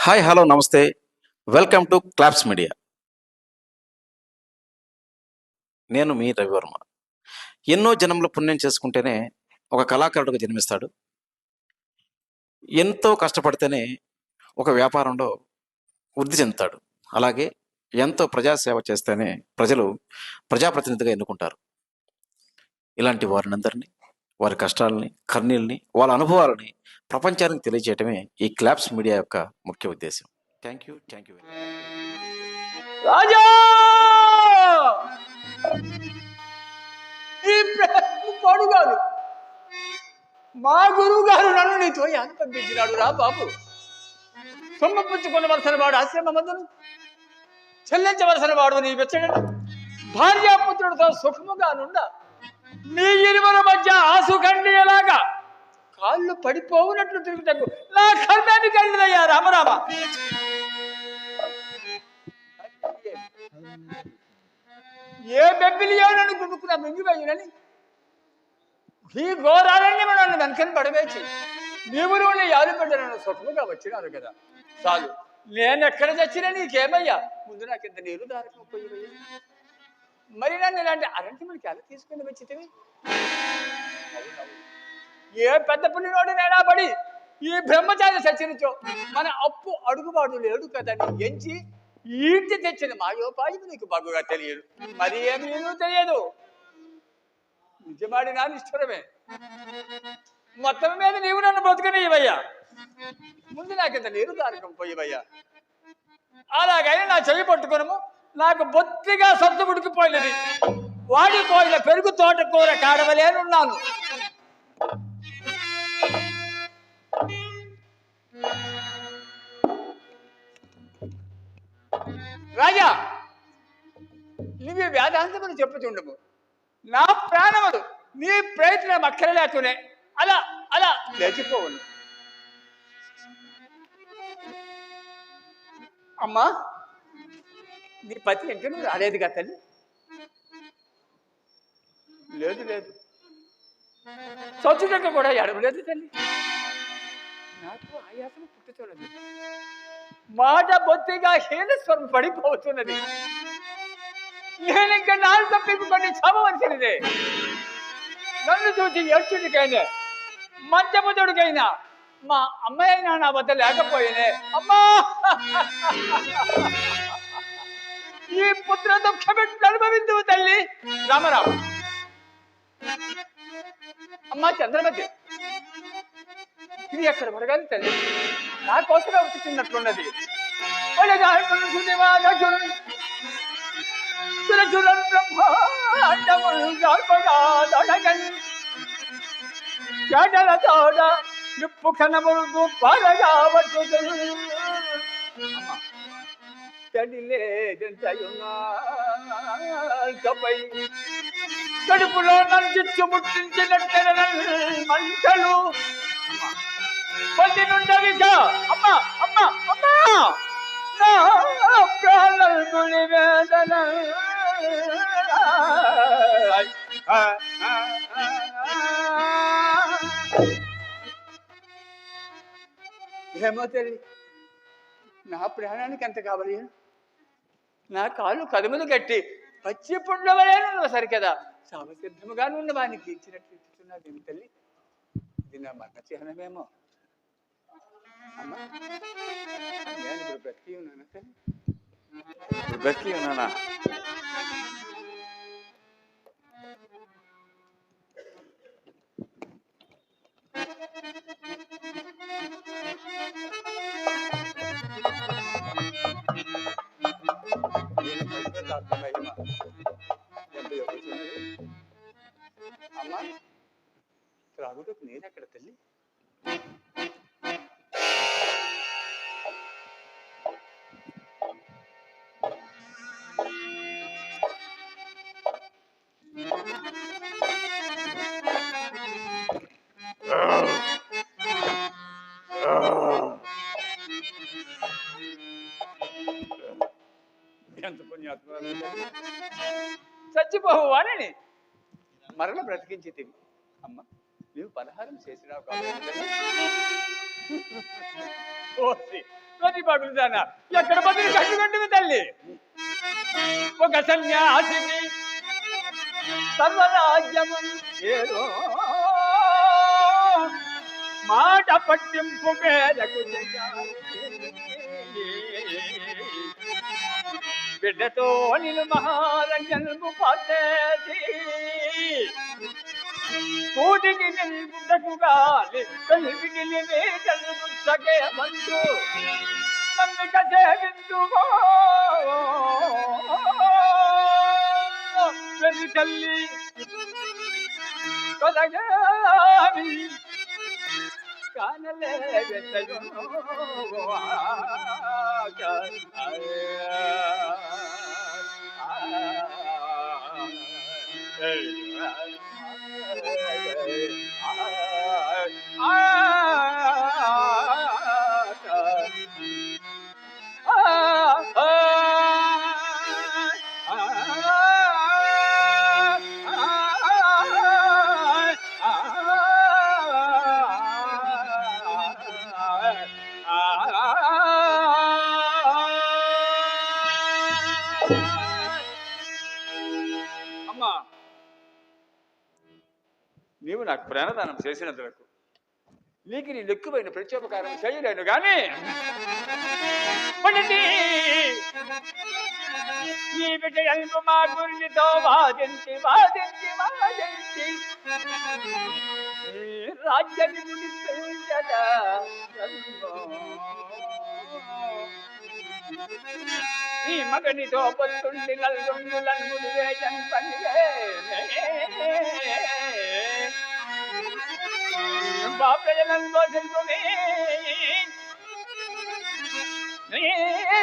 Hi hello నమస్తే. Welcome to claps media. నేను మీ రవివర్మ. ఎన్నో జనంలో పుణ్యం చేసుకుంటేనే ఒక కళాకారుడిగా జన్మిస్తాడు. ఎంతో కష్టపడితేనే ఒక వ్యాపారంలో వృద్ధి చెందుతాడు. అలాగే ఎంతో ప్రజాసేవ చేస్తేనే ప్రజలు ప్రజాప్రతినిధిగా ఎన్నుకుంటారు. ఇలాంటి వారినందరినీ వారి కష్టాలని కర్నీల్ని వాళ్ళ అనుభవాలని ప్రపంచానికి తెలియజేయటమే ఈ క్లాప్స్ మీడియా యొక్క ముఖ్య ఉద్దేశం. Thank you thank you Raja! ఈ పాడు కాదు మా గురువు గారు నన్ను నీతో యాద పంపించినాడు రా బాబు? సొమ్ము పుచ్చుకొనవలసిన వాడు ఆశ్రమ మందును చెల్లించవలసిన వాడు నీ వెచ్చడను భార్యాపుత్రుడితో సుఖముగా నుండా నీ ఇరువుల మధ్య ఆసుకండి ఎలాగా కాళ్ళు పడిపోవునట్లు తిరుగుటకు నా కర్మాన్ని కండిదయ్యా రామరామ ఏ బెబ్బిలియోనని గుడుకున్న మింగిపోయినని ఈ ఘోరాలన్నీ నన్ను వెనకని పడవేచి నీవు నువ్వు యాలుపెట్ట నన్ను సుఖముగా వచ్చినారు కదా. చాలు. నేను ఎక్కడ చచ్చినా నీకేమయ్యా? ముందు నాకు ఇంత నీరు దారకపోయి మరి నన్ను ఇలాంటి అరంటి మనకి ఎలా తీసుకుని వచ్చితివి? ఏ పెద్ద పుల్లినోడు నేనా పడి ఈ బ్రహ్మచారి సచ్చినచో మన అప్పు అడుగుబాటు లేడు కదని ఎంచి ఈడ్చి తెచ్చిన మాయోపాయం నీకు బాగుగా తెలియదు. మరి ఏమి తెలియదు? నిజమాడి నా నిష్ఠురమే. మొత్తం మీద నీవు నన్ను బ్రతుకనివయ్యా ముందు నాకింత నీరు దారకం పోయివయ్యా. అలాగైనా నా చెవి పట్టుకునము నాకు బొత్తిగా సత్తు ఉడికిపోయినది. వాడిపోయిన పెరుగు తోటకూర కాడవలేనున్నాను. రాజా నువ్వు వేదాంతములు చెప్పుచుండము నా ప్రాణములు నీ ప్రయత్నం అక్కరలేకునే. అలా అలా లేచిపోవును. అమ్మా నీ పతి ఇంకా నువ్వు రాలేదుగా తల్లి? లేదు లేదు. చచ్చుటక్క కూడా ఎడవలేదు తల్లి. నాకు ఆయాసం పుట్టుతున్నది మాట బొత్తిగా హీనస్వరం పడిపోతున్నది. నేను ఇంకా నాలుగు తప్పించుకొని చావవలసినదే. నన్ను చూసి ఏడ్చుడికైనా మంచముదుడికైనా మా అమ్మాయి నా వద్ద లేకపోయినే అమ్మా! ఈ పుత్ర దుఃఖపెట్టి అనుభవించువు తల్లి. రామరావు అమ్మా చంద్రమతి. ఇది ఎక్కడ పడగాలి తల్లి. నా కోసమే వచ్చుతున్నట్లున్నది సురసురం చెడల తోడ నిప్పు పడగా వచ్చుతును తడిలేదంతయున్నాపై కడుపులో నన్ను ముట్టించినట్టు మంటలు. పది నుండవిగా అమ్మ అమ్మ అమ్మ. నా ప్రాణుని వేదన. ఏమో తల్లి నా ప్రాణానికి ఎంత కావాలి? నా కాళ్ళు కదుములు కట్టి పచ్చి పుండ్ల వలె సరికదా. సమసిద్ధముగా ఉన్న వానికి ఇచ్చినట్లు ఇచ్చుతున్నది ఏమి తల్లి? ఇది నా మరణ చిహ్నమేమో. అమ్మా నేను ఇప్పుడు బ్రతికి ఉన్నాను తల్లి? ఇప్పుడు బ్రతికి ఉన్నానా? దీని పరిశుద్ధాత్మ మహిమ ఎంత ఎదుగుతున్నది? అమ్మా త్రాగుటకు తల్లి చచ్చిపోవు అని. మరల బ్రతికించి తిని. అమ్మ నువ్వు పలహారం చేసినావు కాబట్టి ఓసి ప్రతి పగులుదానా ఎక్కడ బదులు కట్టుకుంటుంది తల్లి? ఒక సన్యాసిని సర్వరాజ్యము ఏదో మాట పట్టింపు మేరకు బిడ్డతో నిన్ను మహారంజనము పాతేసి కూటికి నిలుపుటకు గాలి కలిపికి నివేదనము సగే మందు నమ్మిక సేవించుకో వెలి తల్లి కొదగామి kanle betago wa kanle ay ay ప్రాణదానం చేసినందులకు నీకు నీ లెక్కుపోయిన ప్రత్యోపకారం చేయలేను గాని ఈ విషయంలో మా గురితో వాదించి వాదించి వాదించి రాజ్యాన్ని ఈ మగనితో పొత్తుండి నల్గొండు నల్గుడు వేజన్ పనిలే.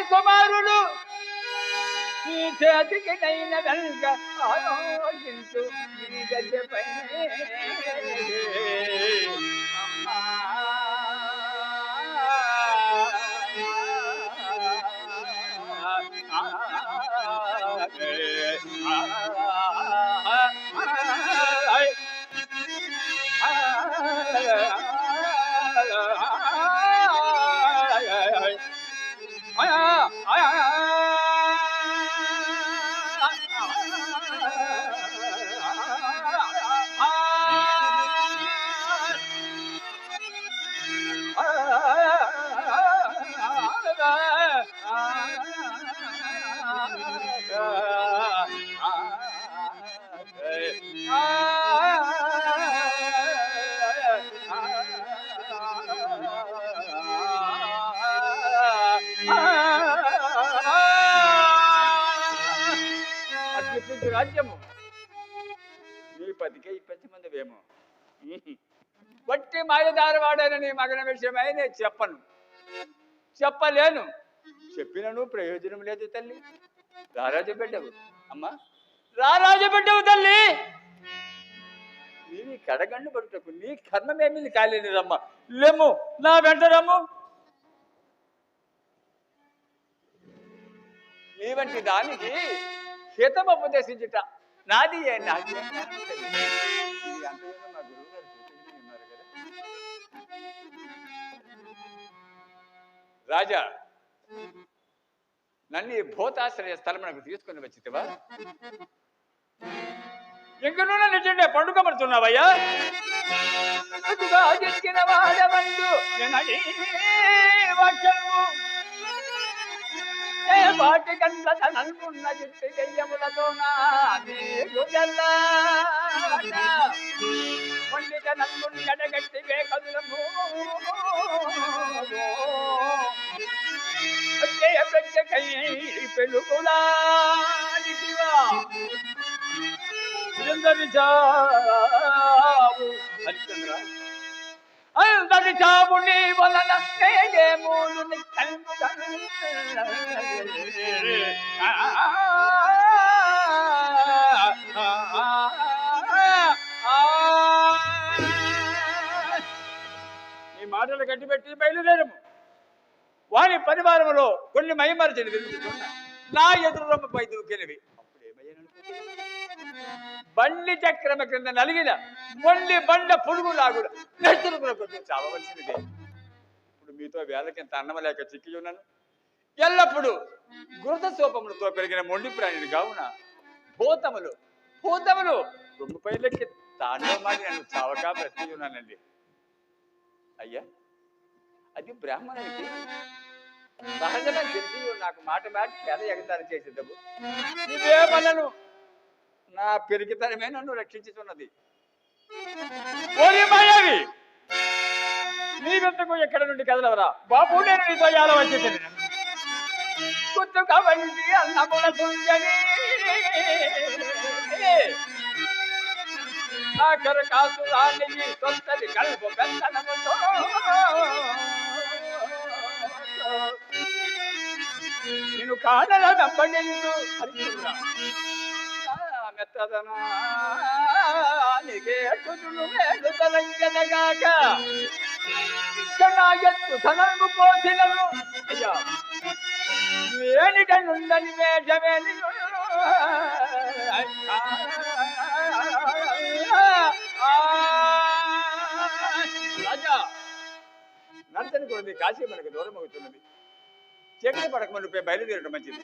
కుమారుడు నీ చేతికి నైన కనుక ఆలోచించు నీ గద్దెపై వట్టి మగన విషయమై నేను చెప్పను. చెప్పలేను. చెప్పినను ప్రయోజనం లేదు తల్లి. రారాజు బిడ్డవు. అమ్మా. రారాజు బిడ్డవు తల్లి. నీవి కడగండు పడుటకు నీ కర్మమేమి కాలేనిదమ్మా. లేము నా వెంట రమ్ము. నీ వంటి దానికి హితం ఉపదేశించుట నాది ఏ నాది? రాజా నన్ను ఈ భూతాశ్రయ స్థలమునకు తీసుకుని వచ్చితివా? ఇంకనూ నన్ను చెండే పండుగ పడుతున్నావయ్యా వాక్యము పాటి కండ్ల నల్గున్న చిట్టి దెయ్యములతో నీకు పండిత నల్గుని ఎడగట్టి వేకదులము వచ్చే ప్రత్యేకై పెళ్ళుకులాడిటివా చావు హరిచంద్ర అందరి చావు నీ వలన మూలుని ఈ మాటలు కట్టిపెట్టి బయలుదేరము. వారి పరివారంలో కొన్ని మైమరచని విరుగుతున్నా నా ఎదురుపై దూకినవి. బండి చక్రమ క్రింద నలిగిన మొండి బండ పురుగు లాగుడు నెత్తురుకులకు చావవలసినదే ఇప్పుడు మీతో వేలకింత అన్నం లేక చిక్కి ఉన్నాను ఎల్లప్పుడు గురుత సోపములతో పెరిగిన మొండి ప్రాణిని కావున భూతములు భూతములు రెండు పైలకి తాండవమాడి నన్ను చావకా బ్రతికి ఉన్నానండి. అయ్యా అది బ్రాహ్మణునికి సహజంగా తెలిసి నాకు మాట మాట పేద ఎగతాళి చేసేదవు నువ్వేమనను నా పెరిగితనమే నన్ను రక్షించుతున్నది ఓరి మాయావి చెట్టుకు ఎక్కడ నుండి కదలవరా? బాపు నేను నీతో ఎలా చెప్పింది. గుర్తుగా వంటి అన్నముల తుంజని. ఆఖరు సొంతది కలుపు నేను కాదల వెంబడించు మెత్తదనా మెత్తదనానికే తుదులు మేడు తలంగనగాక. ఎత్తు ధనము పోసినను అయ్యా వేషమేని. రాజా నర్తని కొద్ది కాశీ మనకు దూరం అవుతున్నది. చీకటి పడక మనపై బయలుదేరడం మంచిది.